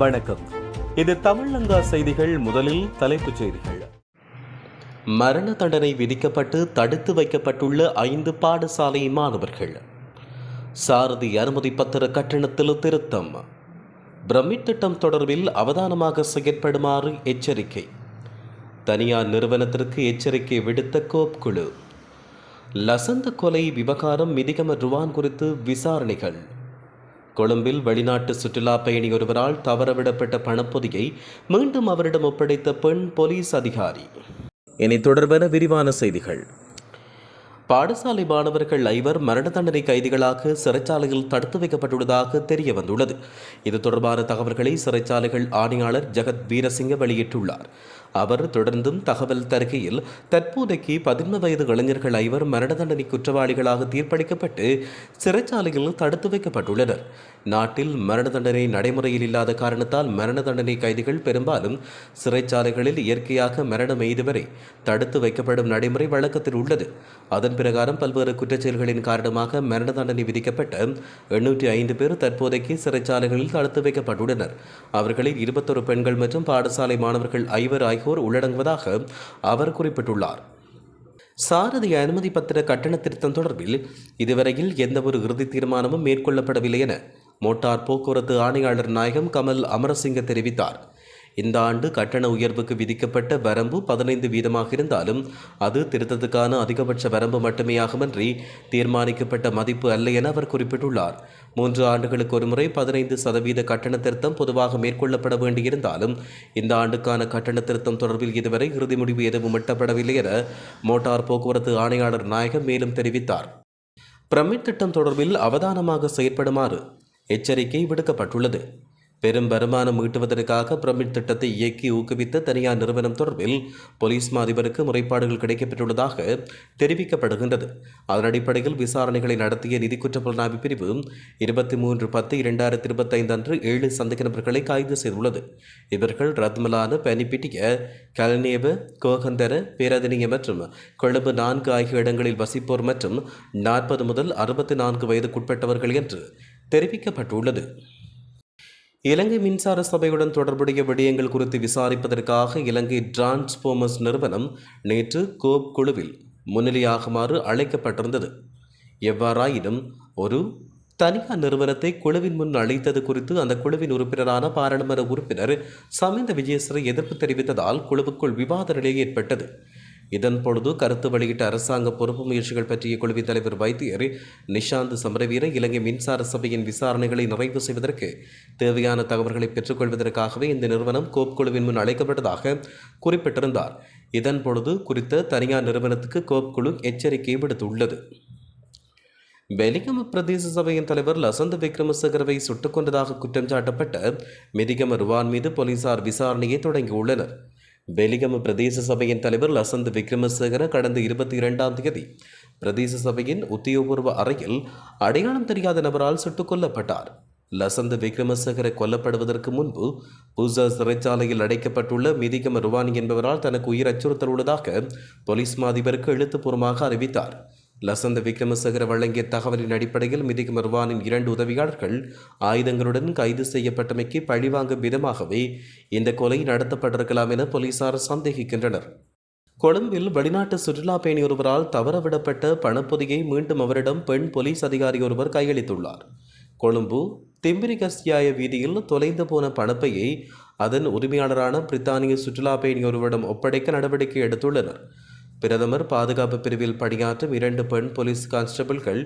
வணக்கம். இது தமிழங்கா செய்திகள் முதலில் தலைப்புச் செய்திகள். மரண தண்டனை விதிக்கப்பட்டு தடுத்து வைக்கப்பட்டுள்ள ஐந்து பாடசாலை மாணவர்கள். சாரதி அனுமதி பத்திர கட்டணத்தில் திருத்தம். பிரமிட் திட்டம் தொடர்பில் அவதானமாக செயற்படுமாறு எச்சரிக்கை. தனியார் நிறுவனத்திற்கு எச்சரிக்கை விடுத்த கோப் குழு லசந்த கொலை விவகாரம் மிதிகம ருவான் குறித்து விசாரணைகள். கொழும்பில் வெளிநாட்டு சுற்றுலா பயணி ஒருவரால் தவறவிடப்பட்ட பணப்பொதியை மீண்டும் அவரிடம் ஒப்படைத்த பெண் போலீஸ் அதிகாரி. இனி தொடர்பான விரிவான செய்திகள். பாடசாலை மாணவர்கள் ஐவர் மரண தண்டனை கைதிகளாக சிறைச்சாலையில் தடுத்து வைக்கப்பட்டுள்ளதாக தெரிய வந்துள்ளது இது தொடர்பான தகவல்களை சிறைச்சாலைகள் ஆணையாளர் ஜெகத் வீரசிங்க வெளியிட்டுள்ளார். அவர் தொடர்ந்தும் தகவல் தருகையில் தற்போதைக்கு பதின்ம வயது இளைஞர்கள் ஐவர் மரண தண்டனை குற்றவாளிகளாக தீர்ப்பளிக்கப்பட்டு சிறைச்சாலையில் தடுத்து வைக்கப்பட்டுள்ளனர். நாட்டில் மரண தண்டனை நடைமுறையில் இல்லாத காரணத்தால் மரண தண்டனை கைதிகள் பெரும்பாலும் சிறைச்சாலைகளில் இயற்கையாக மரணம் எய்து வரை தடுத்து வைக்கப்படும் நடைமுறை வழக்கத்தில் உள்ளது. அதன் பிரகாரம் பல்வேறு குற்றச்செயல்களின் காரணமாக மரண தண்டனை விதிக்கப்பட்ட எண்ணூற்றி ஐந்து பேர் தற்போதைக்கு சிறைச்சாலைகளில் தடுத்து வைக்கப்பட்டுள்ளனர். அவர்களில் இருபத்தொரு பெண்கள் மற்றும் பாடசாலை மாணவர்கள் ஐவர் ஆகியோர் உள்ளடங்குவதாக அவர் குறிப்பிட்டுள்ளார். சாரதி அனுமதி பத்திர கட்டண திருத்தம் தொடர்பில் இதுவரையில் எந்தவொரு இறுதி தீர்மானமும் மேற்கொள்ளப்படவில்லை என மோட்டார் போக்குவரத்து ஆணையாளர் நாயகம் கமல் அமரசிங்க தெரிவித்தார். இந்த ஆண்டு கட்டண உயர்வுக்கு விதிக்கப்பட்ட வரம்பு பதினைந்து வீதமாக இருந்தாலும் அது திருத்தத்துக்கான அதிகபட்ச வரம்பு மட்டுமேயாகுமன்றி தீர்மானிக்கப்பட்ட மதிப்பு அல்ல என அவர் குறிப்பிட்டுள்ளார். மூன்று ஆண்டுகளுக்கு ஒருமுறை பதினைந்து சதவீத கட்டண திருத்தம் பொதுவாக மேற்கொள்ளப்பட வேண்டியிருந்தாலும் இந்த ஆண்டுக்கான கட்டண திருத்தம் தொடர்பில் இதுவரை இறுதி முடிவு எதுவும் எட்டப்படவில்லை என மோட்டார் போக்குவரத்து ஆணையாளர் நாயகம் மேலும் தெரிவித்தார். பிரமிட் திட்டம் தொடர்பில் அவதானமாக செயற்படுமாறு எச்சரிக்கை விடுக்கப்பட்டுள்ளது. பெரும் வருமானம் ஈட்டுவதற்காக பிரமிட் திட்டத்தை இயக்கி ஊக்குவித்த தனியார் நிறுவனம் தொடர்பில் போலீஸ் மாதிபருக்கு முறைப்பாடுகள் கிடைக்கப்பெற்றுள்ளதாக தெரிவிக்கப்படுகின்றது. அதன் அடிப்படையில் விசாரணைகளை நடத்திய நிதி குற்ற புலனாய்வு பிரிவு இருபத்தி மூன்று பத்து இரண்டாயிரத்தி இருபத்தைந்து அன்று ஏழு சந்தேக நபர்களை கைது செய்துள்ளது. இவர்கள் ரத்மலான பனிப்பிட்டிய கலனேவ கோகந்தர பேரதினிய மற்றும் கொழும்பு நான்கு ஆகிய இடங்களில் வசிப்போர் மற்றும் நாற்பது முதல் அறுபத்தி நான்கு வயதுக்குட்பட்டவர்கள் என்று தெரிவிக்கப்பட்டுள்ளது. இலங்கை மின்சார சபையுடன் தொடர்புடைய விடயங்கள் குறித்து விசாரிப்பதற்காக இலங்கை டிரான்ஸ்போமர்ஸ் நிறுவனம் நேற்று கோப் குழுவில் முன்னிலையாகுமாறு அழைக்கப்பட்டிருந்தது. எவ்வாறாயினும் ஒரு தனியார் நிறுவனத்தை குழுவின் முன் அழைத்தது குறித்து அந்த குழுவின் உறுப்பினரான பாராளுமன்ற உறுப்பினர் சமிந்த விஜயஸ்ரீ எதிர்ப்பு தெரிவித்ததால் குழுவுக்குள் விவாத நிலை ஏற்பட்டது. இதன் பொழுது கருத்து வெளியிட்ட அரசாங்க பொறுப்பு முயற்சிகள் பற்றிய குழுவின் தலைவர் வைத்தியர் நிஷாந்த் சமரவீர இலங்கை மின்சார சபையின் விசாரணைகளை நிறைவு செய்வதற்கு தேவையான தகவல்களை பெற்றுக்கொள்வதற்காகவே இந்த நிறுவனம் கோப் குழுவின் முன் அழைக்கப்பட்டதாக குறிப்பிட்டிருந்தார். இதன் பொழுது குறித்த தனியார் நிறுவனத்துக்கு கோப் குழு எச்சரிக்கை விடுத்துள்ளது. வெலிகம பிரதேச சபையின் தலைவர் லசந்த விக்ரமசேகரவை சுட்டுக் கொண்டதாக குற்றம் சாட்டப்பட்ட மிதிகம ருவான் மீது போலீசார் விசாரணையை தொடங்கியுள்ளனர். வெலிகம பிரதேச சபையின் தலைவர் லசந்த் விக்ரமசேகர கடந்த இருபத்தி இரண்டாம் தேதி பிரதேச சபையின் உத்தியோகபூர்வ அறையில் அடையாளம் தெரியாத நபரால் சுட்டுக் கொல்லப்பட்டார். லசந்த் விக்ரமசேகர கொல்லப்படுவதற்கு முன்பு பூசா சிறைச்சாலையில் அடைக்கப்பட்டுள்ள மிதிகம ருவானி என்பவரால் தனக்கு உயிர் அச்சுறுத்தல் உள்ளதாக போலீஸ் மாதிபருக்கு எழுத்துப்பூர்வமாக அறிவித்தார். லசந்த விக்ரமசேகர வழங்கிய தகவலின் அடிப்படையில் மிதிக் மர்வானின் இரண்டு உதவியாளர்கள் ஆயுதங்களுடன் கைது செய்யப்பட்டமைக்கு பழிவாங்கும் விதமாகவே இந்த கொலை நடத்தப்பட்டிருக்கலாம் என போலீசார் சந்தேகிக்கின்றனர். கொழும்பில் வெளிநாட்டு சுற்றுலா பயணி ஒருவரால் தவறவிடப்பட்ட பணப்பொதியை மீண்டும் அவரிடம் பெண் போலீஸ் அதிகாரி ஒருவர் கையளித்துள்ளார். கொழும்பு திம்பிரிகஸ்யாய வீதியில் தொலைந்து போன பணப்பையை அதன் உரிமையாளரான பிரித்தானிய சுற்றுலா பயணி ஒருவரிடம் ஒப்படைக்க நடவடிக்கை எடுத்துள்ளனர். பிரதமர் பாதுகாப்பு பிரிவில் பணியாற்றும் இரண்டு பெண் போலீஸ் கான்ஸ்டபிள்கள்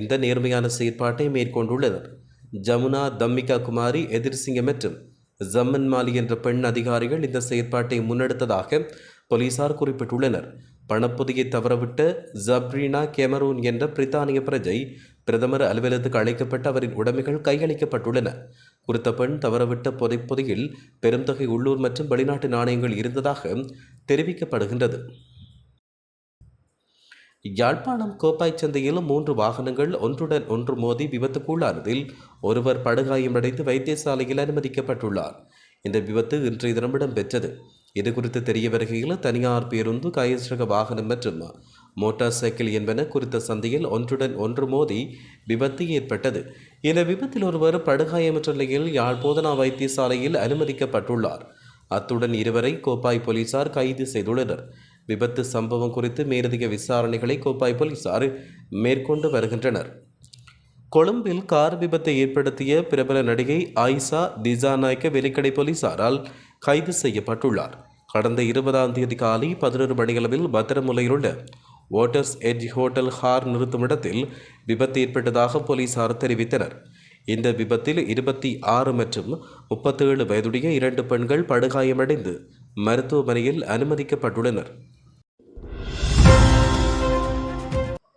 இந்த நேர்மையான செயற்பாட்டை மேற்கொண்டுள்ளனர். ஜமுனா தம்மிகா குமாரி எதிர்சிங்க மற்றும் ஜம்மன் மாலி என்ற பெண் அதிகாரிகள் இந்த செயற்பாட்டை முன்னெடுத்ததாக போலீசார் குறிப்பிட்டுள்ளனர். பணப்பொதியை தவறவிட்ட ஜப்ரீனா கெமரூன் என்ற பிரித்தானிய பிரஜை பிரதமர் அலுவலகத்துக்கு அழைக்கப்பட்ட அவரின் உடைமைகள் கையளிக்கப்பட்டுள்ளன. குறித்த பெண் தவறவிட்ட பொதைப்பொதியில் பெருந்தொகை உள்ளூர் மற்றும் வெளிநாட்டு நாணயங்கள் இருந்ததாக தெரிவிக்கப்படுகின்றது. யாழ்ப்பாணம் கோப்பாய் சந்தையில் மூன்று வாகனங்கள் ஒன்றுடன் ஒன்று மோதி விபத்துக்குள்ளானதில் ஒருவர் படுகாயமடைந்து வைத்தியசாலையில் அனுமதிக்கப்பட்டுள்ளார். இந்த விபத்து இன்றைய தினம் இடம்பெற்றது. இது குறித்து தெரிய வருகையில் தனியார் பேருந்து கையஸ்ரக வாகனம் மற்றும் மோட்டார் சைக்கிள் என்பன குறித்த சந்தையில் ஒன்றுடன் ஒன்று மோதி விபத்து ஏற்பட்டது. இந்த விபத்தில் ஒருவர் படுகாயமற்ற நிலையில் யாழ் போதனா வைத்தியசாலையில் அனுமதிக்கப்பட்டுள்ளார். அத்துடன் இருவரை கோப்பாய் போலீசார் கைது செய்துள்ளனர். விபத்து சம்பவம் குறித்து மேலதிக விசாரணைகளை கோப்பாய் போலீசார் மேற்கொண்டு வருகின்றனர். கொழும்பில் கார் விபத்தை ஏற்படுத்திய பிரபல நடிகை ஆயிஷா திசாநாயக்க வெலிக்கடை போலீசாரால் கைது செய்யப்பட்டுள்ளார். கடந்த இருபதாம் தேதி காலை பதினொரு மணியளவில் பத்திரமுலையில் உள்ள வாட்டர்ஸ் எட்ஜ் ஹோட்டல் ஹார் நிறுத்துமிடத்தில் விபத்து ஏற்பட்டதாக போலீசார் தெரிவித்தனர். இந்த விபத்தில் இருபத்தி ஆறு மற்றும் முப்பத்தேழு வயதுடைய இரண்டு பெண்கள் படுகாயமடைந்து மருத்துவமனையில் அனுமதிக்கப்பட்டுள்ளனர்.